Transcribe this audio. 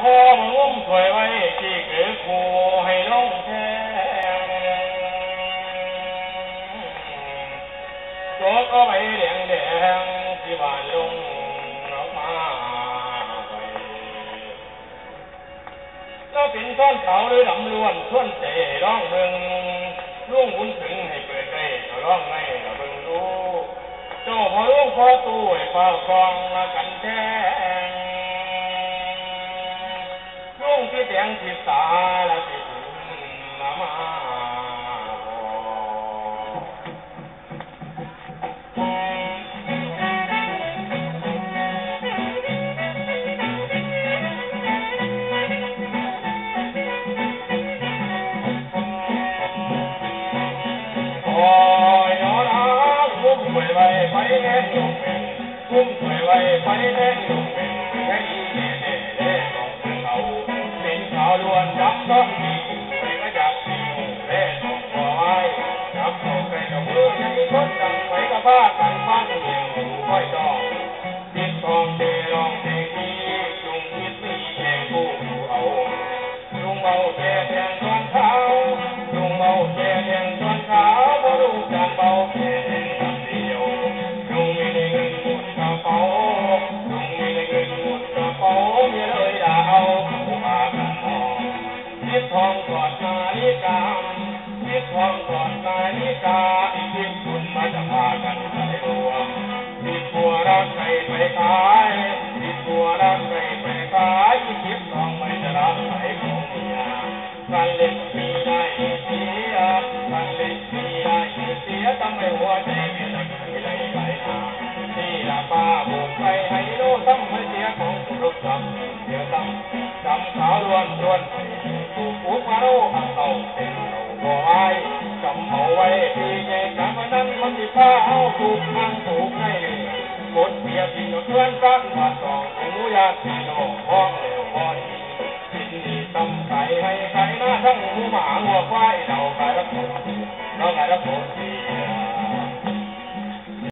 พ่อมางุ้มสวยไว้ที่เกิดครูให้ลงแทงตัวก็ไปแดงแดงที่บ้านลงออกมาไว้ก็เป็นต้นเขาหรือลำล้วนส่วนเจร้องเมืองลุงบุญถึงให้เปิดได้ร้องไม่ละเบิ่งรู้เจ้าพอลุงพอตู้ให้ฟ้าครองละกันแท้ ที่สาละที่ถึง เล่นของคอยจับเอาไปกับมือในคนดังไปกับผ้ากันฟังเสียงหูค่อยด กอดนาฬิกาคิดทองกอดนาฬิกาคิดคุณมาจะพากันไปรวมคิดตัวรักใครไปขายคิดตัวรักใครไปขายคิดทองไปจะรับใครของเมียกันเล่นมีได้เสียกันเล่นมีได้เสียทำให้หัวใจมีละมีไหลไหลนาที่ละป้าบุกไปให้โลทำให้เสียของสุรศักดิ์เสียซ้ำจำขาวล้วนล้วนถูก อุกมาโรอังเอาเป็นเราบ่อายจำเอาไว้พี่ใหญ่กานันมันที่ผ้าเอาถูกทางถูกให้กดเบียร์กินเพื่อนรักมาสองหูยาสีน้องพ้องเร็วพอดีกินดีตำไก่ให้ไก่หน้าทั้งหูหมาหัวควายเราขายรับผลเราขายรับผลดี